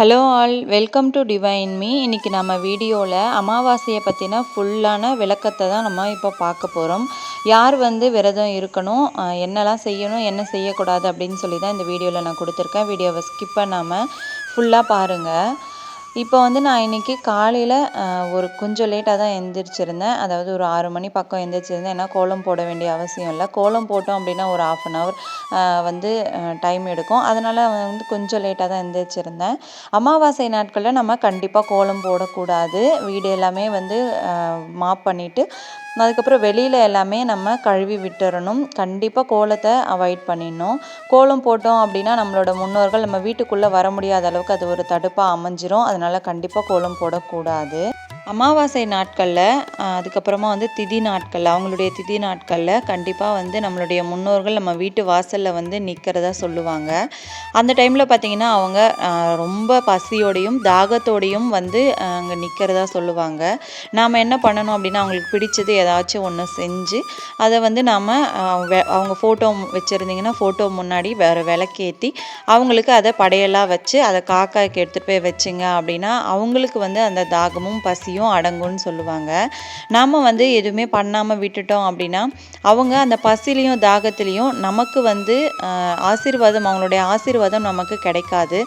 Hello all welcome to divine me இன்றைக்கி நம்ம வீடியோவில் அமாவாசையை பற்றின ஃபுல்லான விளக்கத்தை தான் நம்ம இப்போ பார்க்க போகிறோம் யார் வந்து விரதம் இருக்கணும் என்னெல்லாம் செய்யணும் என்ன செய்யக்கூடாது அப்படின்னு சொல்லி தான் இந்த வீடியோவில் நான் கொடுத்துருக்கேன். வீடியோவை ஸ்கிப் பண்ணாமல் ஃபுல்லாக பாருங்கள் இப்போ வந்து நான் இன்றைக்கி காலையில் ஒரு கொஞ்சம் லேட்டாக தான் எந்திரிச்சிருந்தேன். அதாவது ஒரு ஆறு மணி பக்கம் எந்திரிச்சிருந்தேன். ஏன்னா கோலம் போட வேண்டிய அவசியம் இல்லை. கோலம் போட்டோம் அப்படின்னா ஒரு ஆஃப் அன் ஹவர் வந்து டைம் எடுக்கும். அதனால் வந்து கொஞ்சம் லேட்டாக தான் எந்திரிச்சிருந்தேன். அமாவாசை நாட்களில் நம்ம கண்டிப்பாக கோலம் போடக்கூடாது. வீடு எல்லாமே வந்து மாப் பண்ணிவிட்டு அதுக்கப்புறம் வெளியில் எல்லாமே நம்ம கழுவி விட்டுறணும். கண்டிப்பாக கோலத்தை அவாய்ட் பண்ணிடணும். கோலம் போட்டோம் அப்படின்னா நம்மளோட முன்னோர்கள் நம்ம வீட்டுக்குள்ளே வர முடியாத அளவுக்கு அது ஒரு தடுப்பாக அமைஞ்சிரும். அதனால் கண்டிப்பாக கோலம் போடக்கூடாது. அமாவாசை நாட்களில் அதுக்கப்புறமா வந்து திதி நாட்களில் அவங்களுடைய திதி நாட்களில் கண்டிப்பாக வந்து நம்மளுடைய முன்னோர்கள் நம்ம வீட்டு வாசலில் வந்து நிற்கிறதா சொல்லுவாங்க. அந்த டைமில் பார்த்திங்கன்னா அவங்க ரொம்ப பசியோடையும் தாகத்தோடையும் வந்து அங்கே நிற்கிறதா சொல்லுவாங்க. நாம் என்ன பண்ணணும் அப்படின்னா அவங்களுக்கு பிடிச்சது ஏதாச்சும் ஒன்று செஞ்சு அதை வந்து நாம் அவங்க ஃபோட்டோ வச்சுருந்தீங்கன்னா ஃபோட்டோ முன்னாடி வேறு விளக்கேற்றி அவங்களுக்கு அதை படையெல்லாம் வச்சு அதை காக்காய்க்கு எடுத்துகிட்டு போய் வச்சுங்க அப்படின்னா அவங்களுக்கு வந்து அந்த தாகமும் பசி பசியும் அடங்கும்னு சொல்லுவாங்க. நாம் வந்து எதுவுமே பண்ணாமல் விட்டுட்டோம் அப்படின்னா அவங்க அந்த பசிலையும் தாகத்திலையும் நமக்கு வந்து ஆசீர்வாதம் அவங்களுடைய ஆசீர்வாதம் நமக்கு கிடைக்காது.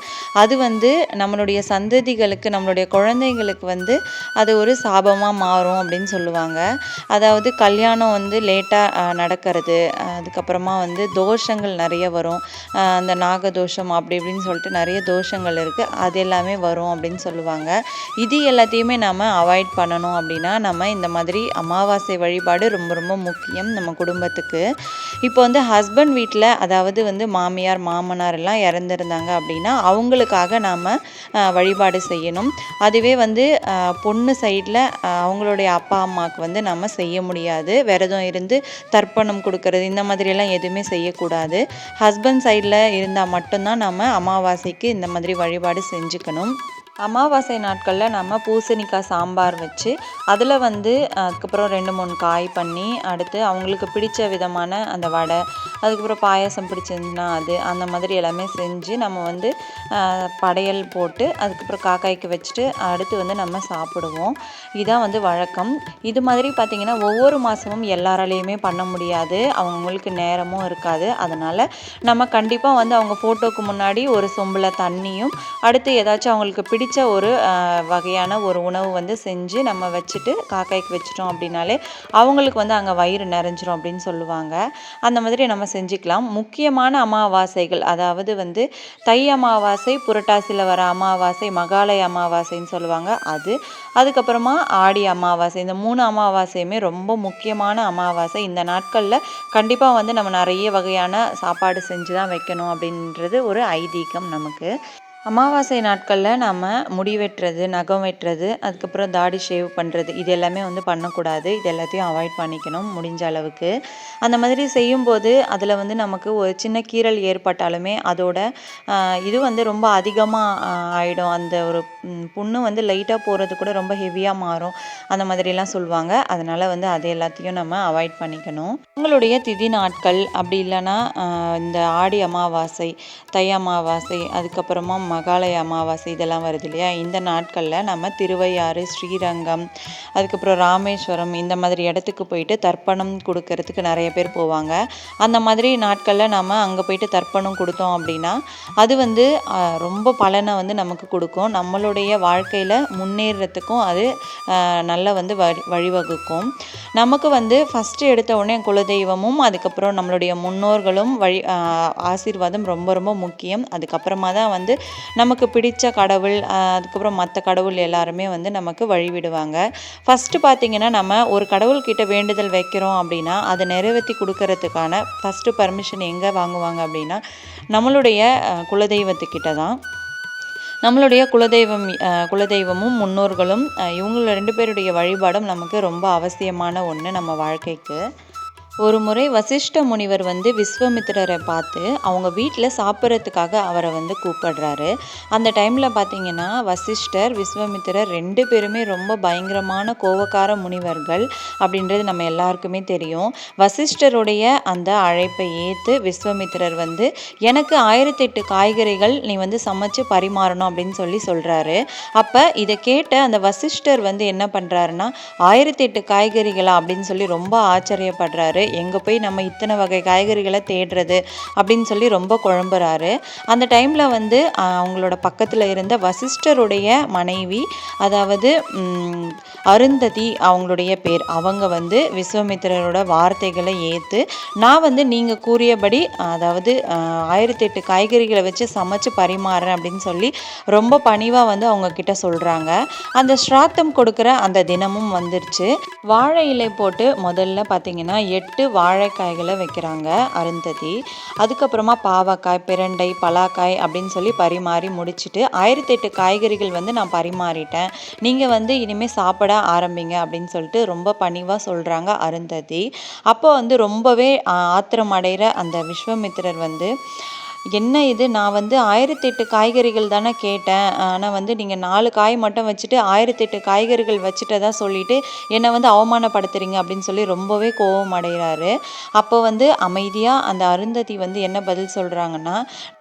அது வந்து நம்மளுடைய சந்ததிகளுக்கு நம்மளுடைய குழந்தைங்களுக்கு வந்து அது ஒரு சாபமாக மாறும் அப்படின்னு சொல்லுவாங்க. அதாவது கல்யாணம் வந்து லேட்டாக நடக்கிறது. அதுக்கப்புறமா வந்து தோஷங்கள் நிறைய வரும். அந்த நாகதோஷம் அப்படி இப்படின்னு சொல்லிட்டு நிறைய தோஷங்கள் இருக்குது அது எல்லாமே வரும் அப்படின்னு சொல்லுவாங்க. இது எல்லாத்தையுமே நம்ம அவாய்ட் பண்ணணும் அப்படின்னா நம்ம இந்த மாதிரி அமாவாசை வழிபாடு ரொம்ப ரொம்ப முக்கியம் நம்ம குடும்பத்துக்கு. இப்போ வந்து ஹஸ்பண்ட் வீட்டில் அதாவது வந்து மாமியார் மாமனார் எல்லாம் இறந்துருந்தாங்க அப்படின்னா அவங்களுக்காக நாம் வழிபாடு செய்யணும். அதுவே வந்து பொண்ணு சைடில் அவங்களுடைய அப்பா அம்மாவுக்கு வந்து நம்ம செய்ய முடியாது. விரதம் இருந்து தர்ப்பணம் கொடுக்கறது இந்த மாதிரியெல்லாம் எதுவுமே செய்யக்கூடாது. ஹஸ்பண்ட் சைடில் இருந்தால் மட்டும்தான் நம்ம அமாவாசைக்கு இந்த மாதிரி வழிபாடு செஞ்சுக்கணும். அமாவாசை நாட்களில் நம்ம பூசணிக்காய் சாம்பார் வச்சு அதில் வந்து அதுக்கப்புறம் ரெண்டு மூணு காய் பண்ணி அடுத்து அவங்களுக்கு பிடிச்ச விதமான அந்த வடை அதுக்கப்புறம் பாயாசம் பிடிச்சிருந்துன்னா அது அந்த மாதிரி எல்லாமே செஞ்சு நம்ம வந்து படையல் போட்டு அதுக்கப்புறம் காக்காய்க்கு வச்சுட்டு அடுத்து வந்து நம்ம சாப்பிடுவோம். இதான் வந்து வழக்கம். இது மாதிரி பார்த்திங்கன்னா ஒவ்வொரு மாதமும் எல்லாராலையுமே பண்ண முடியாது. அவங்களுக்கு நேரமும் இருக்காது. அதனால் நம்ம கண்டிப்பாக வந்து அவங்க ஃபோட்டோக்கு முன்னாடி ஒரு சொம்பில் தண்ணியும் அடுத்து ஏதாச்சும் அவங்களுக்கு பிடி பிடித்த ஒரு வகையான ஒரு உணவு வந்து செஞ்சு நம்ம வச்சுட்டு காக்காய்க்கு வச்சிட்டோம் அப்படின்னாலே அவங்களுக்கு வந்து அங்கே வயிறு நிறைஞ்சிரும் அப்படின்னு சொல்லுவாங்க. அந்த மாதிரி நம்ம செஞ்சுக்கலாம். முக்கியமான அமாவாசைகள் அதாவது வந்து தை அமாவாசை புரட்டாசியில் வர அமாவாசை மகாலய அமாவாசைன்னு சொல்லுவாங்க. அது அதுக்கப்புறமா ஆடி அமாவாசை. இந்த மூணு அமாவாசையுமே ரொம்ப முக்கியமான அமாவாசை. இந்த நாட்களில் கண்டிப்பாக வந்து நம்ம நிறைய வகையான சாப்பாடு செஞ்சு தான் வைக்கணும் அப்படின்றது ஒரு ஐதீகம் நமக்கு. அமாவாசை நாட்களில் நம்ம முடி வெட்டுறது நகம் வெட்டுறது அதுக்கப்புறம் தாடி ஷேவ் பண்ணுறது இது எல்லாமே வந்து பண்ணக்கூடாது. இது எல்லாத்தையும் அவாய்ட் பண்ணிக்கணும் முடிஞ்ச அளவுக்கு. அந்த மாதிரி செய்யும்போது அதில் வந்து நமக்கு ஒரு சின்ன கீறல் ஏற்பட்டாலுமே அதோட இது வந்து ரொம்ப அதிகமாக ஆகிடும் அந்த ஒரு புண்ணு வந்து லைட்டாக போகிறது கூட ரொம்ப ஹெவியாக மாறும். அந்த மாதிரிலாம் சொல்லுவாங்க அதனால் வந்து அது எல்லாத்தையும் நம்ம அவாய்ட் பண்ணிக்கணும். உங்களுடைய திதி நாட்கள் அப்படி இல்லைன்னா இந்த ஆடி அமாவாசை தை அமாவாசை அதுக்கப்புறமா மகாலய அமாவாசை இதெல்லாம் வருது இல்லையா? இந்த நாட்களில் நம்ம திருவையாறு ஸ்ரீரங்கம் அதுக்கப்புறம் ராமேஸ்வரம் இந்த மாதிரி இடத்துக்கு போயிட்டு தர்ப்பணம் கொடுக்கறதுக்கு நிறைய பேர் போவாங்க. அந்த மாதிரி நாட்களில் நம்ம அங்கே போயிட்டு தர்ப்பணம் கொடுத்தோம் அப்படின்னா அது வந்து ரொம்ப பலனை வந்து நமக்கு கொடுக்கும். நம்மளுடைய வாழ்க்கையில் முன்னேறத்துக்கும் அது நல்லா வந்து வழி வழிவகுக்கும். நமக்கு வந்து ஃபஸ்ட்டு எடுத்த உடனே குலதெய்வமும் அதுக்கப்புறம் நம்மளுடைய முன்னோர்களும் வழி ஆசீர்வாதம் ரொம்ப ரொம்ப முக்கியம். அதுக்கப்புறமா தான் வந்து நமக்கு பிடித்த கடவுள் அதுக்கப்புறம் மற்ற கடவுள் எல்லாருமே வந்து நமக்கு வழிவிடுவாங்க. ஃபஸ்ட்டு பார்த்தீங்கன்னா நம்ம ஒரு கடவுள்கிட்ட வேண்டுதல் வைக்கிறோம் அப்படின்னா அதை நிறைவேற்றி கொடுக்கறதுக்கான ஃபஸ்ட்டு பர்மிஷன் எங்கே வாங்குவாங்க அப்படின்னா நம்மளுடைய குலதெய்வத்துக்கிட்ட தான். நம்மளுடைய குலதெய்வம் குலதெய்வமும் முன்னோர்களும் இவங்கள ரெண்டு பேருடைய வழிபாடும் நமக்கு ரொம்ப அவசியமான ஒன்று நம்ம வாழ்க்கைக்கு. ஒரு முறை வசிஷ்ட முனிவர் வந்து விஸ்வமித்திரரை பார்த்து அவங்க வீட்டில் சாப்பிட்றதுக்காக அவரை வந்து கூப்பிடுறாரு. அந்த டைமில் பார்த்தீங்கன்னா வசிஷ்டர் விஸ்வமித்திரர் ரெண்டு பேருமே ரொம்ப பயங்கரமான கோவக்கார முனிவர்கள் அப்படின்றது நம்ம எல்லாருக்குமே தெரியும். வசிஷ்டருடைய அந்த அழைப்பை ஏற்று விஸ்வமித்திரர் வந்து எனக்கு ஆயிரத்தெட்டு காய்கறிகள் நீ வந்து சமைச்சு பரிமாறணும் அப்படின்னு சொல்லி சொல்கிறாரு அப்போ இதை கேட்ட அந்த வசிஷ்டர் வந்து என்ன பண்ணுறாருன்னா ஆயிரத்தெட்டு காய்கறிகளா? அப்படின்னு சொல்லி ரொம்ப ஆச்சரியப்படுறாரு. எங்கே போய் நம்ம இத்தனை வகை காய்கறிகளை தேடுறது அப்படின்னு சொல்லி ரொம்ப குழம்புறாரு. அந்த டைமில் வந்து அவங்களோட பக்கத்தில் இருந்த வசிஷ்டருடைய மனைவி அதாவது அருந்ததி அவங்களுடைய பேர் அவங்க வந்து விஸ்வமித்திரரோட வார்த்தைகளை ஏற்று நான் வந்து நீங்கள் கூறியபடி அதாவது ஆயிரத்தி எட்டு காய்கறிகளை வச்சு சமைச்சு பரிமாறுறேன் அப்படின்னு சொல்லி ரொம்ப பணிவாக வந்து அவங்க கிட்ட சொல்கிறாங்க அந்த ஸ்ராத்தம் கொடுக்குற அந்த தினமும் வந்துருச்சு. வாழை இலை போட்டு முதல்ல பார்த்தீங்கன்னா எட்டு வாழைக்காய்களை வைக்கிறாங்க அருந்ததி. அதுக்கப்புறமா பாவக்காய் பிரண்டை பலாக்காய் அப்படின்னு சொல்லி பரிமாறி முடிச்சுட்டு ஆயிரத்தி எட்டு காய்கறிகள் வந்து நான் பரிமாறிட்டேன். நீங்கள் வந்து இனிமேல் சாப்பிட ஆரம்பிங்க அப்படின்னு சொல்லிட்டு ரொம்ப பணிவாக சொல்கிறாங்க அருந்ததி. அப்போ வந்து ரொம்பவே ஆத்திரம் அடைகிற அந்த விஸ்வமித்திரர் வந்து என்ன இது? நான் வந்து ஆயிரத்தெட்டு காய்கறிகள் தானே கேட்டேன். ஆனால் வந்து நீங்கள் நாலு காய் மட்டும் வச்சுட்டு ஆயிரத்தெட்டு காய்கறிகள் வச்சுட்டதா சொல்லிட்டு என்னை வந்து அவமானப்படுத்துறீங்க அப்படின்னு சொல்லி ரொம்பவே கோபம் அடைகிறாரு. அப்போ வந்து அமைதியாக அந்த அருந்ததி வந்து என்ன பதில் சொல்கிறாங்கன்னா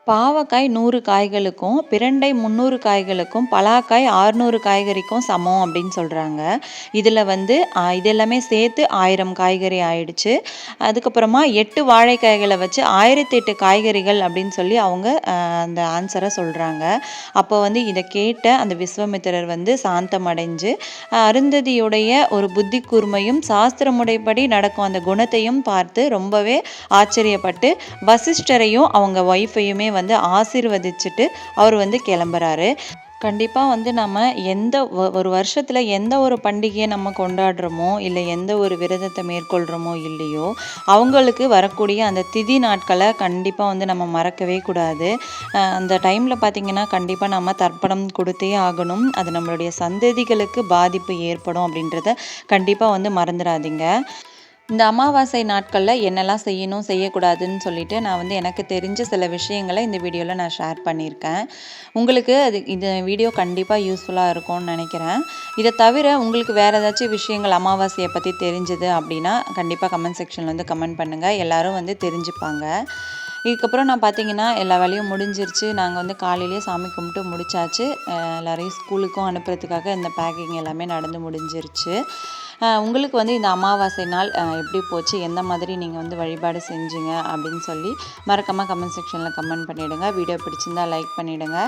பாவக்காய் நூறு காய்களுக்கும் பிரண்டை முந்நூறு காய்களுக்கும் பலாக்காய் ஆறுநூறு காய்கறிக்கும் சமம் அப்படின்னு சொல்கிறாங்க இதில் வந்து இது எல்லாமே சேர்த்து ஆயிரம் காய்கறி ஆயிடுச்சு. அதுக்கப்புறமா எட்டு வாழைக்காய்களை வச்சு ஆயிரத்தி எட்டு காய்கறிகள் அப்படின்னு சொல்லி அவங்க அந்த ஆன்சரை சொல்கிறாங்க அப்போ வந்து இதை கேட்ட அந்த விஸ்வமித்திரர் வந்து சாந்தம் அடைஞ்சு அருந்ததியுடைய ஒரு புத்தி கூர்மையும் சாஸ்திரமுடைப்படி நடக்கும் அந்த குணத்தையும் பார்த்து ரொம்பவே ஆச்சரியப்பட்டு வசிஷ்டரையும் அவங்க ஒய்ஃபையுமே வந்து ஆசீர்வதிச்சுட்டு அவர் வந்து கிளம்புறாரு. கண்டிப்பாக வந்து நம்ம எந்த ஒரு வருஷத்தில் எந்த ஒரு பண்டிகையை நம்ம கொண்டாடுறோமோ இல்லை எந்த ஒரு விரதத்தை மேற்கொள்கிறோமோ இல்லையோ அவங்களுக்கு வரக்கூடிய அந்த திதி நாட்களை கண்டிப்பாக வந்து நம்ம மறக்கவே கூடாது. அந்த டைமில் பார்த்திங்கன்னா கண்டிப்பாக நம்ம தர்ப்பணம் கொடுத்தே ஆகணும். அது நம்மளுடைய சந்ததிகளுக்கு பாதிப்பு ஏற்படும் அப்படின்றத கண்டிப்பாக வந்து மறந்துடாதீங்க. இந்த அமாவாசை நாட்களில் என்னெல்லாம் செய்யணும் செய்யக்கூடாதுன்னு சொல்லிட்டு நான் வந்து எனக்கு தெரிஞ்ச சில விஷயங்களை இந்த வீடியோவில் நான் ஷேர் பண்ணியிருக்கேன். உங்களுக்கு அது இந்த வீடியோ கண்டிப்பாக யூஸ்ஃபுல்லாக இருக்கும்னு நினைக்கிறேன். இதை தவிர உங்களுக்கு வேறு ஏதாச்சும் விஷயங்கள் அமாவாசையை பற்றி தெரிஞ்சது அப்படின்னா கண்டிப்பாக கமெண்ட் செக்ஷனில் வந்து கமெண்ட் பண்ணுங்கள் எல்லோரும் வந்து தெரிஞ்சுப்பாங்க. இதுக்கப்புறம் நான் பார்த்தீங்கன்னா எல்லா வேலையும் முடிஞ்சிருச்சு. நாங்கள் வந்து காலையிலேயே சாமி கும்பிட்டு முடிச்சாச்சு. எல்லோரையும் ஸ்கூலுக்கும் அனுப்புறதுக்காக இந்த பேக்கிங் எல்லாமே நடந்து முடிஞ்சிருச்சு. உங்களுக்கு வந்து இந்த அமாவாசை நாள் எப்படி போச்சு? எந்த மாதிரி நீங்கள் வந்து வழிபாடு செஞ்சீங்க? அப்படின்னு சொல்லி மறக்காமல் கமெண்ட் செக்ஷனில் கமெண்ட் பண்ணிவிடுங்க வீடியோ பிடிச்சிருந்தால் லைக் பண்ணிவிடுங்க